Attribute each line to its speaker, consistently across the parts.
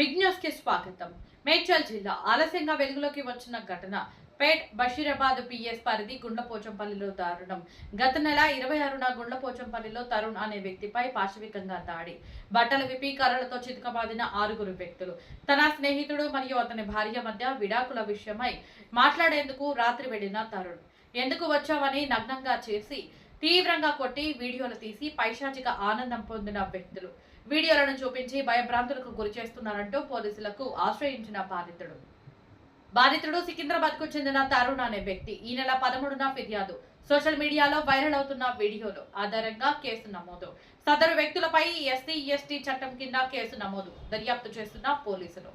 Speaker 1: Big న్యూస్కి స్వాగతం. మేడ్చల్ జిల్లా ఆలస్యంగా వెలుగులోకి వచ్చిన ఘటన. పేట్ బషీరాబాద్ పిఎస్ పరిధి గుండపోచంపల్లిలో దారుణం. గత నెల ఇరవై ఆరున గుండపోచంపల్లిలో తరుణ్ అనే వ్యక్తిపై పాశవికంగా దాడి. బట్టల విపి కర్రలతో చితకబాదిన ఆరుగురు వ్యక్తులు. తన స్నేహితుడు మరియు అతని భార్య మధ్య విడాకుల విషయమై మాట్లాడేందుకు రాత్రి వెళ్ళిన తరుణ్. ఎందుకు వచ్చావని నగ్నంగా చేసి తీవ్రంగా కొట్టి వీడియోలు తీసి పైశాచిక ఆనందం పొందిన వ్యక్తులు వీడియోలను చూపించి భయభ్రాంతులకు గురి చేస్తున్నారంటూ పోలీసులకు ఆశ్రయించిన బాధితుడు బాధితుడు సికింద్రాబాద్కు చెందిన తరుణ్ అనే వ్యక్తి ఈ నెల పదమూడున ఫిర్యాదు సోషల్ మీడియాలో వైరల్ అవుతున్న వీడియోలు ఆధారంగా కేసు నమోదు సదరు వ్యక్తులపై ఎస్సీ ఎస్టీ చట్టం కింద కేసు నమోదు దర్యాప్తు చేస్తున్న పోలీసులు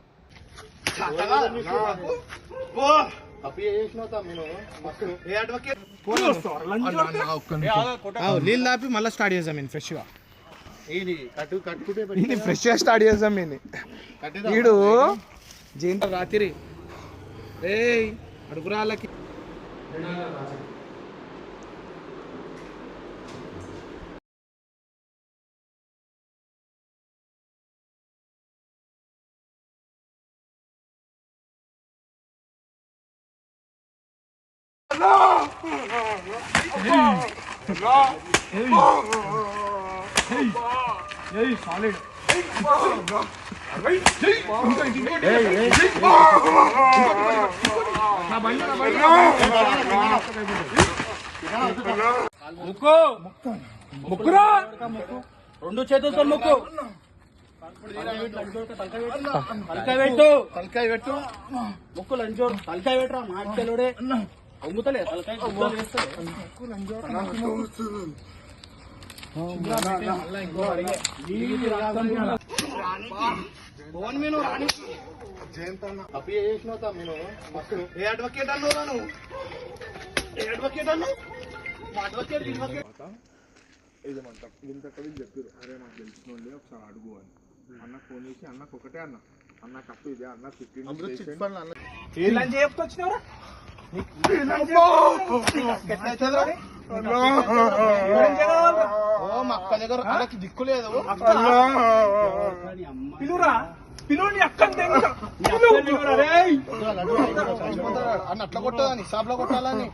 Speaker 2: చేసినావు ఏ అడ్వకేట్
Speaker 3: నీళ్ళు దాపి మళ్ళీ స్టార్ట్ చేద్దాం నేను ఫ్రెష్గా.
Speaker 2: ఇది కట్టు కట్టుకుంటే
Speaker 3: ఇది ఫ్రెష్గా స్టార్ట్ చేద్దాం నేను వీడు జయంత రాత్రి. ఏయ్ అడుగురాళ్ళకి ముక్కురా
Speaker 4: రెండు చేతులతో మొక్కు. తలకాయ పెట్టు.
Speaker 2: తలకాయ పెట్టు.
Speaker 4: మొక్కు లంచో తలకాయ పెట్టరా మాటలుడే అమ్ముతలే.
Speaker 2: ఫోన్ మీను జయంతన్న అప్పు చేసినావు నేను మస్తు ఏ అడ్వకేట్ అన్నావు నువ్వు ఏ అడ్వకేట్ అన్నావు మా అడ్వకేట్ అడ్వకేట్
Speaker 5: ఇదేమంటాం ఇంత కవి చెప్పారు అరే నాకు తెలిసిన వాళ్ళే ఒకసారి అడుగు అని అన్న ఫోన్ చేసి అన్నకు ఒకటే అన్న. అన్న కప్పు ఇదే అన్న ఫిఫ్టీన్
Speaker 2: ఫండ్ అన్న అక్క దగ్గర అన్నకి దిక్కు లేదు
Speaker 4: పిలువురా పిలువుని
Speaker 2: అన్న. అట్లా కొట్టదని హిసాబ్లో కొట్టాలని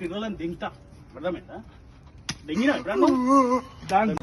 Speaker 4: పిల్లలని దింగుతా అర్థమైందా దింగినా
Speaker 3: దాని